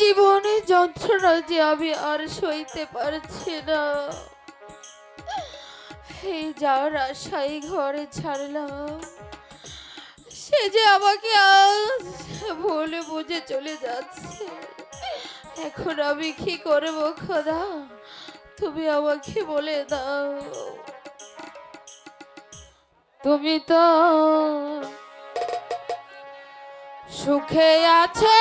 জীবনে যন্ত্রণা যে আমি আর সইতে পারছি না। এই যার আশাই ঘরে ছাড়লাম। সে যে আমাকে আজ ভুলে বুঝে চলে যাচ্ছে। এখন আমি কি করব খোদা? তুমি আমাকে বলে দাও। তুমি তো সুখে আছো।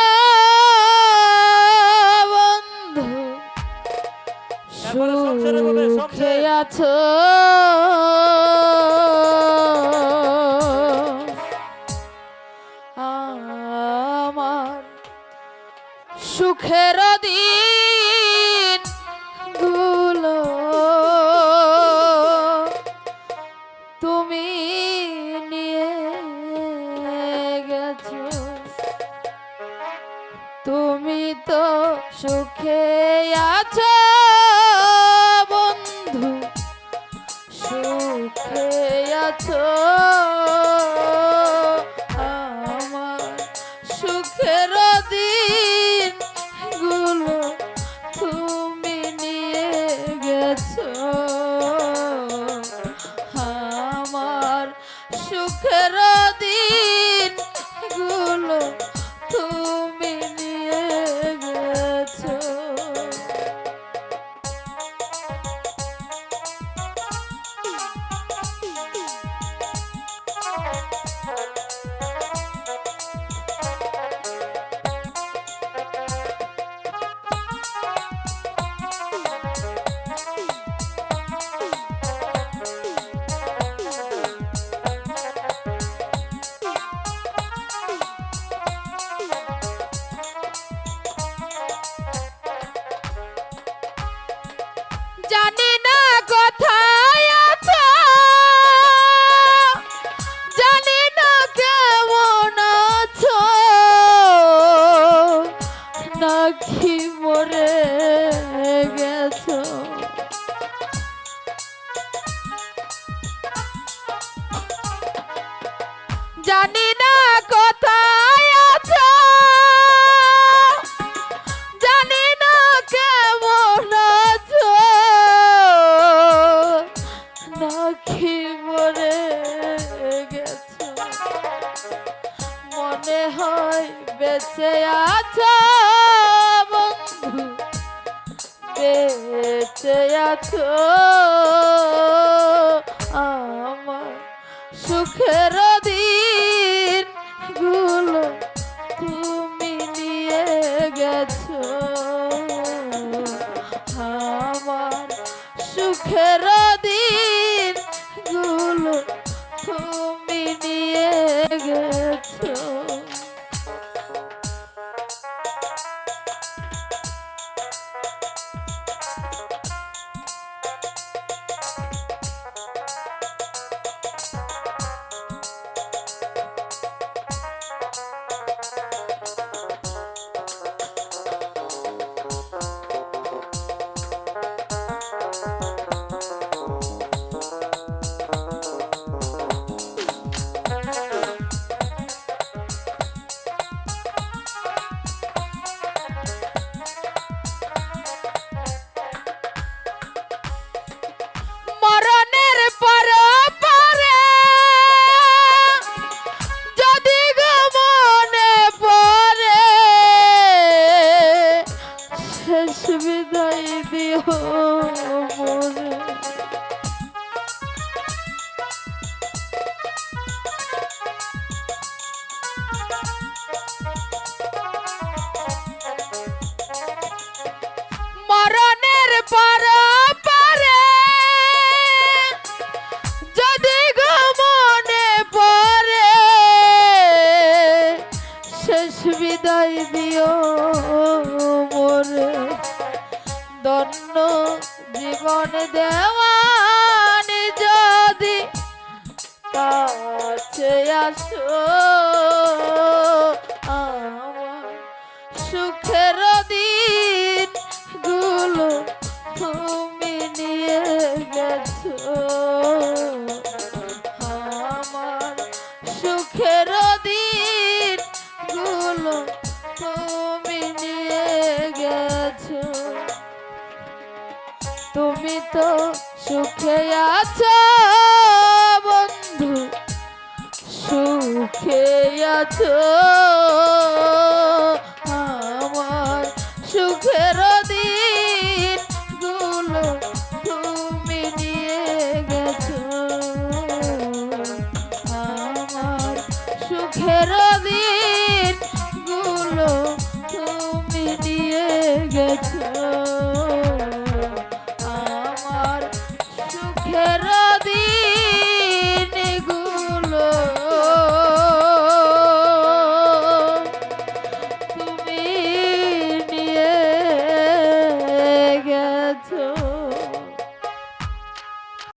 সুখে আছো। আমার সুখের দিনগুলো তুমি আছো? নাকি মরে গেছো। জানি না কোথায় আছো। জানি না কেমন আছো। নাকি মরে গেছ। মনে হয় বেঁচে আছো। বেঁচে আছো আমার সুখের শেষ বিদায় দিও মনে জীবন দেওয়ানি যদি কাছে আসো। আছো